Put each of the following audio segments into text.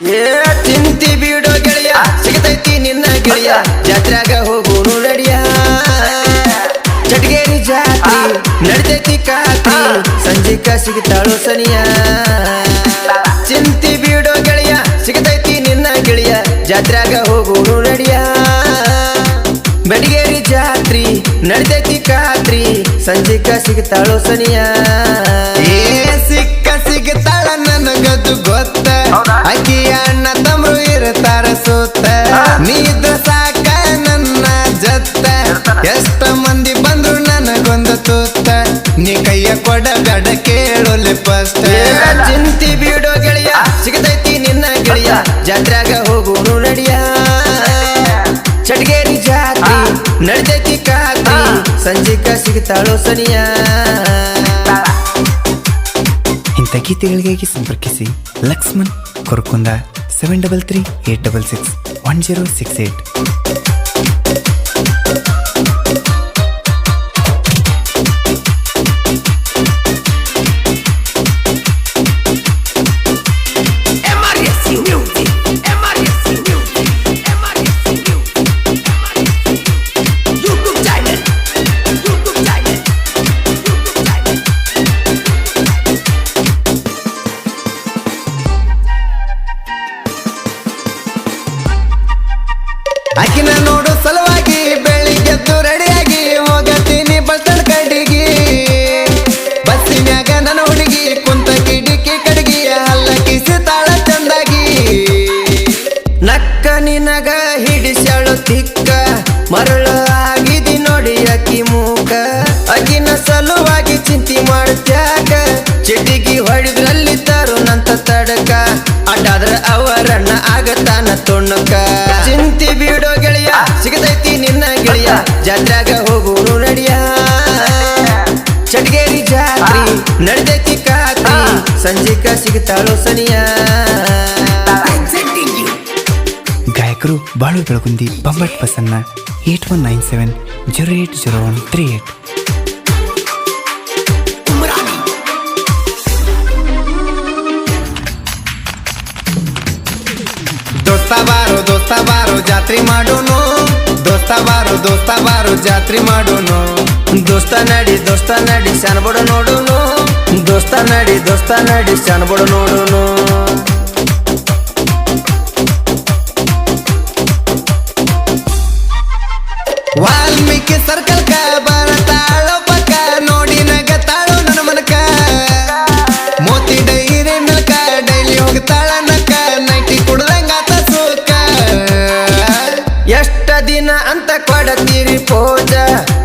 ಏ ಚಿಂತಿ ಬಿಡೋ ಗೆಳೆಯ, ಸಿಗತೈತಿ ನಿನ್ನ ಗೆಳೆಯ. ಜಾತ್ರೆಗ ಹೋಗೋನು ನಡಿಯ ಚಟ್ಗೇರಿ ಜಾತ್ರಿ, ನಡಿತೈತಿ ಕಾತಿ ಸಂಜಿಕ ಸಿಗತಾಳು ಸನಿಯ. ಚಿಂತಿ ಬಿಡೋ ಗೆಳೆಯ, ಸಿಗತೈತಿ ನಿನ್ನ ಗೆಳೆಯ. ಜಾತ್ರೆಗ ಹೋಗೋನು ನಡಿಯ ಬೆಡಗೇರಿ ಜಾತ್ರಿ, ನಡಿತೈತಿ ಕಾತ್ರಿ ಸಂಜಿಕ ಸಿಗತಾಳು ಸನಿಯ. ಏ ನನಗದು ಗೊತ್ತ. ಅಕ್ಕಿ ಅಣ್ಣ ತಮ್ರು ಇರ್ತಾರ ಸೂತ. ನೀದ ಸಾಕ ನನ್ನ ಜತ್ತ ಎಷ್ಟ ಮಂದಿ ಬಂದ್ರು ನನಗೊಂದು ತೂತ. ನೀ ಕೈಯ ಕೊಡಬೇಡ ಕೇಳೋಲೆ ಫಸ್ಟ್ ಚಿಂತಿ ಬಿಡೋ ಗೆಳೆಯ ಸಿಗತೈತಿ ನಿನ್ನ ಗೆಳೆಯ. ಜಾತ್ರೆಗ ಹೋಗೋನು ನಡಿಯ. ಚಟ್ಗೇರಿ ಜಾತ್ರಿ ನಡೆದೈತಿ ಕಾತ್ರಿ. ಸಂಜಿಕ ಸಿಗ್ತಾಳೋ ಸನಿಯ. ಗೀತೆಗಳಿಗಾಗಿ ಸಂಪರ್ಕಿಸಿ Laxman Korakunda seven double three eight double six one zero six eight ನಿನಗ ಹಿಡಿಸಳು ತಿಕ್ಕ. ಮರಳು ಆಗಿದಿ ನೋಡಿ ಅಕ್ಕಿ ಮೂಕ. ಅಕ್ಕಿನ ಸಲುವಾಗಿ ಚಿಂತಿ ಮಾಡ್ತ್ಯಾಕ. ಚಿಟಿಗಿ ಹೊಡಿದ್ರಲ್ಲಿ ತರುಣಂತ ತಡಕ. ಅಡ್ಡಾದ್ರ ಅವರನ್ನ ಆಗತಾನ ತುಣುಕ. ಚಿಂತಿ ಬಿಡೋ ಗೆಳೆಯ, ಸಿಗತೈತಿ ನಿನ್ನ ಗೆಳೆಯ. ಜಾತ್ರಾಗ ಹೋಗು ನಡಿಯ. ಚಟ್ಗೇರಿ ಜಾತ್ರಿ, ನಡೆದೈತಿ ಕಾತ್ರಿ. ಸಂಜಿಕ ಸಿಗ್ತಾಳು ಸನಿಯ. ಗಾಯಕರು Balu Belagundi ಬೊಂಬಟ್ Basanna eight one nine seven zero eight zero one three eight Umrani. ದೋಸ್ತ ಬಾರೋ ದೋಸ್ತ ಬಾರೋ ಜಾತ್ರೆ ಮಾಡೋನು ದೋಸ್ತ ಬಾರೋ ದೋಸ್ತ ಬಾರೋ ಜಾತ್ರೆ ಮಾಡೋನು ದೋಸ್ತ ನಡಿ ದೋಸ್ತ ನಡಿ ಶಾನ್ಬಡ ನೋಡುನು ದೋಸ್ತ ನಡಿ ದೋಸ್ತ ನಡಿ ಶಾನ್ಬಡ ನೋಡುನು ಕೊಡತೀರಿ ಪೋಜ.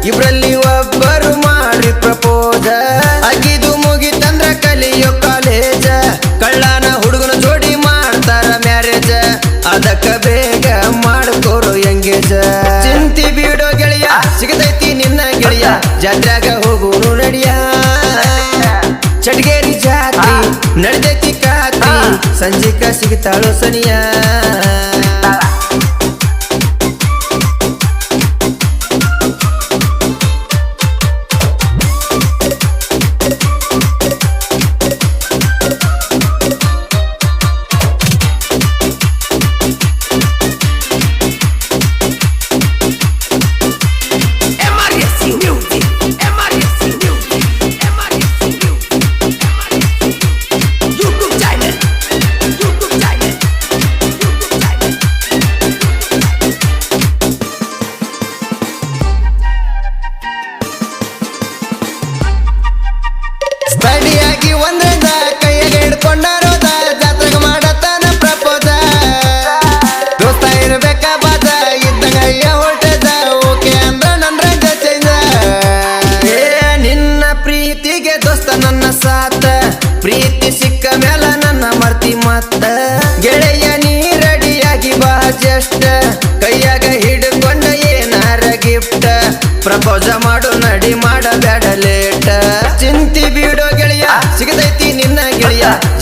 ಇಬ್ರಲ್ಲಿ ಒಬ್ಬರು ಮಾಡಿ ಪ್ರಪೋಜ. ಅಗಿದು ಮುಗಿತಂದ್ರ ಕಲಿಯೋ ಕಾಲೇಜ. ಕಳ್ಳನ ಹುಡುಗನ ಜೋಡಿ ಮಾಡ್ತಾರ ಮ್ಯಾರೇಜ. ಅದಕ್ಕ ಬೇಗ ಮಾಡ್ಕೋರು ಎಂಗೇಜ. ಚಿಂತಿ ಬಿಡೋ ಗೆಳೆಯ, ಸಿಗತೈತಿ ನಿನ್ನ ಗೆಳೆಯ. ಜಾತ್ರೆಗ ಹೋಗೋನು ನಡಿಯ. ಚಟ್ಗೇರಿ ಜಾತ್ರಿ, ನಡೆದೈತಿ ಕಾತ್ರಿ ಸಂಜಿಕ ಸಿಗ್ತಾಳು ಸನಿಯ.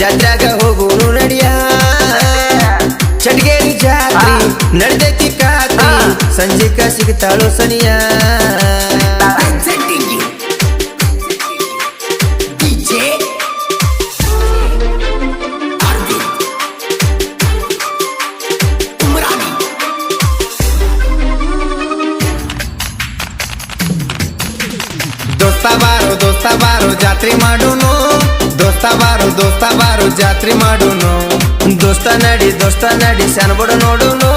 ಗೆಳೆಯ ಜಾತ್ರ್ಯಾಗ ಹೋಗೋನು ನಡಿಯ. ಚಟ್ಗೇರಿ ಜಾತ್ರಿ ನಡೆದೈತಿ ಕಾತ್ರಿ. ಸಂಜಿಕ ಸಿಗ್ತಾಳು ಸನಿಯ. ಬಾರು ಜಾತ್ರೆ ಮಾಡೋನು. ದೋಸ್ತ ನಡಿ ದೋಸ್ತ ನಡಿ ಶನಬುಡ ನೋಡುನು.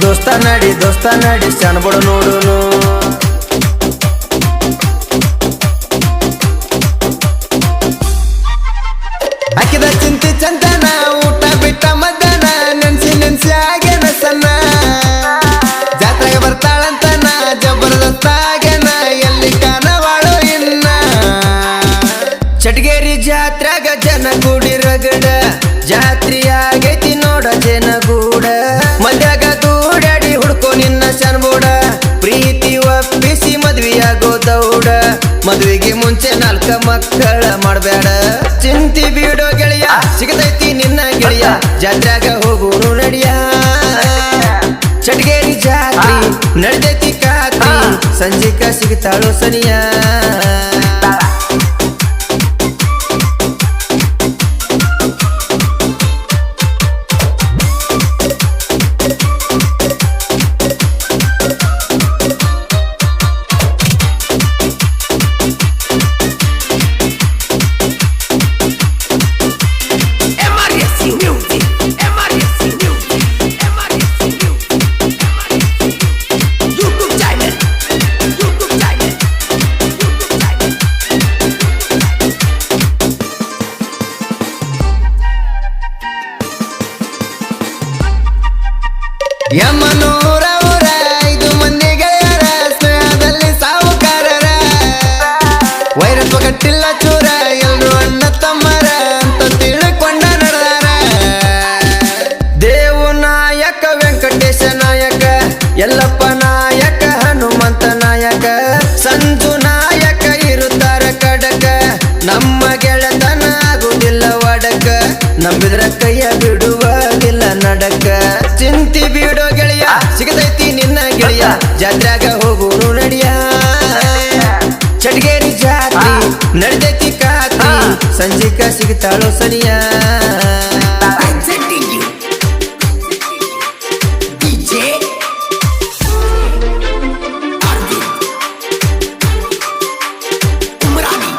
ದೋಸ್ತ ನಡಿ ದೋಸ್ತ ನಡಿ ಶನಬುಡ ನೋಡುನು. ಒಪ್ಪಿಸಿ ಮದ್ವಿಯಾಗೋ ದೌಡ ಮದ್ವಿಗೆ ಮುಂಚೆ ನಾಲ್ಕ ಮಕ್ಕಳ ಮಾಡ್ಬೇಡ ಚಿಂತಿ ಬೀಡೋ ಗೆಳೆಯ, ಸಿಗತೈತಿ ನಿನ್ನ ಗೆಳೆಯ. ಜಾತ್ರಾಗ ಹೋಗುನು ನಡಿಯ. ಚಟ್ಗೇರಿ ಜಾತ್ರಿ, ನಡೆದೈತಿ ಕಾತ್ರಿ. ಸಂಜಿಕ ಸಿಗ್ತಾಳು ಸನಿಯ. ಯಮನೂರ ಊರ ಐದು ಮಂದಿ ಗೆಳೆಯರ ಸ್ನೇಹದಲ್ಲಿ ಸಾವುಕಾರರ. ವೈರತ್ವ ಕಟ್ಟಿಲ್ಲ ಚೂರ ಅಣ್ಣ ತಮ್ಮರ ಅಂತ ತಿಳ್ಕೊಂಡ ನಡೆದಾರ. ದೇವು ನಾಯಕ ಜಾತ್ರೆಗ ಹೋಗುನು ನಡಿಯ ಚಟ್ಗೇರಿ ಜಾತ್ರಿ ನಡೆದೈತಿ ಕಾತ್ರಿ ಸಂಜಿಕ ಸಿಗ್ತಾಳು ಸನಿಯ Presenting you DJ Arvind Umrani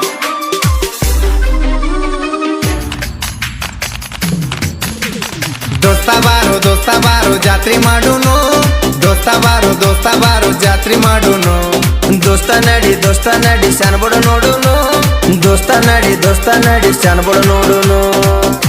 ದೋಸ್ತ ಬಾರು ದೋಸ್ತ ಬಾರು ಜಾತ್ರೆ ಮಾಡೋನು ದೋಸ್ತ ಬಾರು ದೋಸ್ತ ಬಾರು, ಜಾತ್ರೆ ಮಾಡೋನು. ದೋಸ್ತ ನಡಿ ದೋಸ್ತ ನಡಿ, ಶನಬುಡ ನೋಡುನು. ದೋಸ್ತ ನಡಿ ದೋಸ್ತ ನಡಿ, ಶನಬುಡ ನೋಡುನು.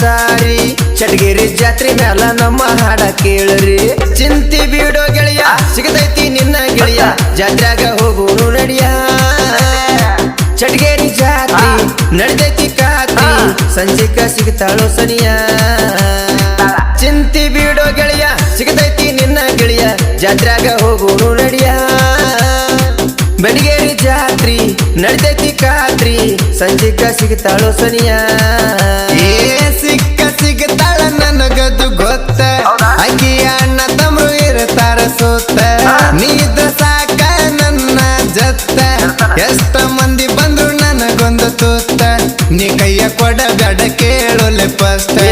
ಸಾರಿ. ಚಟಗಿರಿ ಜಾತ್ರೆ ಮ್ಯಾಲ ನಮ್ಮ ಹಾಡ ಕೇಳ್ರಿ. ಚಿಂತಿ ಬಿಡೋ ಗೆಳೆಯ ಸಿಗತೈತಿ ನಿನ್ನ ಗೆಳೆಯ. ಜಾತ್ರೆಗ ಹೋಗೋರು ನಡಿಯ. ಚಟ್ಗೇರಿ ಜಾತ್ರಿ ನಡೆದೈತಿ ಕಾತ್ರಿ. ಸಂಜಿಕ ಸಿಗ್ತಾಳು ಸನಿಯ. ಚಿಂತಿ ಬಿಡೋ ಗೆಳೆಯ ಸಿಗತೈತಿ ನಿನ್ನ ಗೆಳೆಯ. ಜಾತ್ರೆಗ ಹೋಗುನು ನಡಿಯ. ಬೆಡಗೇರಿ ಜಾತ್ರಿ ನಡೆದೈತಿ ಕಾತ್ರಿ. ಸಂಜಿಕ ಸಿಗ್ತಾಳೋ ಸನಿಯ? ಏ ಸಿಕ್ಕ ಸಿಗ್ತಾಳ ನನಗದು ಗೊತ್ತ. ಅಕ್ಕಿ ಅಣ್ಣ ತಮ್ರು ಇರ್ತಾರ ಸೋತ. ನೀದ ಸಾಕ ನನ್ನ ಜತ್ತ. ಎಷ್ಟ ಮಂದಿ ಬಂದ್ರು ನನಗೊಂದು ತೂತ. ನೀ ಕೈಯ ಕೇಳೋಲೆ ಚಿಂತಿ ಬೀಡೋ ಗೆಳೆಯ ಸಿಗತೈತಿ